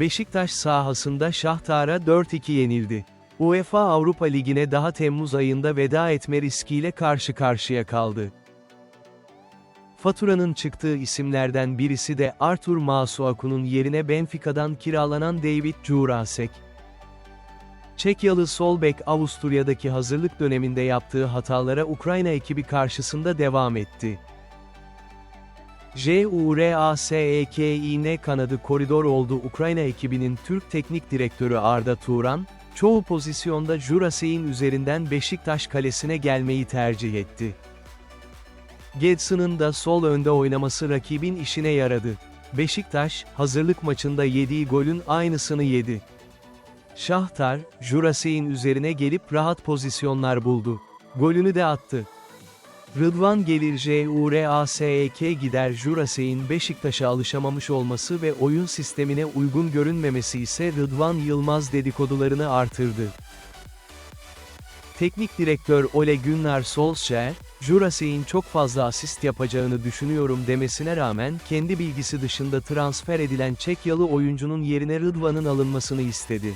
Beşiktaş sahasında Şahtar'a 4-2 yenildi. UEFA Avrupa Ligi'ne daha Temmuz ayında veda etme riskiyle karşı karşıya kaldı. Faturanın çıktığı isimlerden birisi de Artur Masuaku'nun yerine Benfica'dan kiralanan David Jurasek. Çekyalı sol bek Avusturya'daki hazırlık döneminde yaptığı hatalara Ukrayna ekibi karşısında devam etti. JURASEKİN kanadı koridor oldu Ukrayna ekibinin Türk Teknik Direktörü Arda Turan, çoğu pozisyonda Jurasek'in üzerinden Beşiktaş kalesine gelmeyi tercih etti. Gedson'ın da sol önde oynaması rakibin işine yaradı. Beşiktaş, hazırlık maçında yediği golün aynısını yedi. Şahtar, Jurasek'in üzerine gelip rahat pozisyonlar buldu. Golünü de attı. Rıdvan gelir JURASEK gider Jurasek'in Beşiktaş'a alışamamış olması ve oyun sistemine uygun görünmemesi ise Rıdvan Yılmaz dedikodularını artırdı. Teknik direktör Ole Gunnar Solskjaer, Jurasek'in çok fazla asist yapacağını düşünüyorum demesine rağmen kendi bilgisi dışında transfer edilen Çekyalı oyuncunun yerine Rıdvan'ın alınmasını istedi.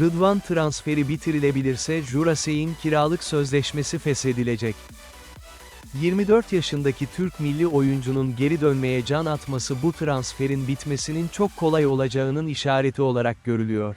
Rıdvan transferi bitirilebilirse Jurasek'in kiralık sözleşmesi feshedilecek. 24 yaşındaki Türk milli oyuncunun geri dönmeye can atması bu transferin bitmesinin çok kolay olacağının işareti olarak görülüyor.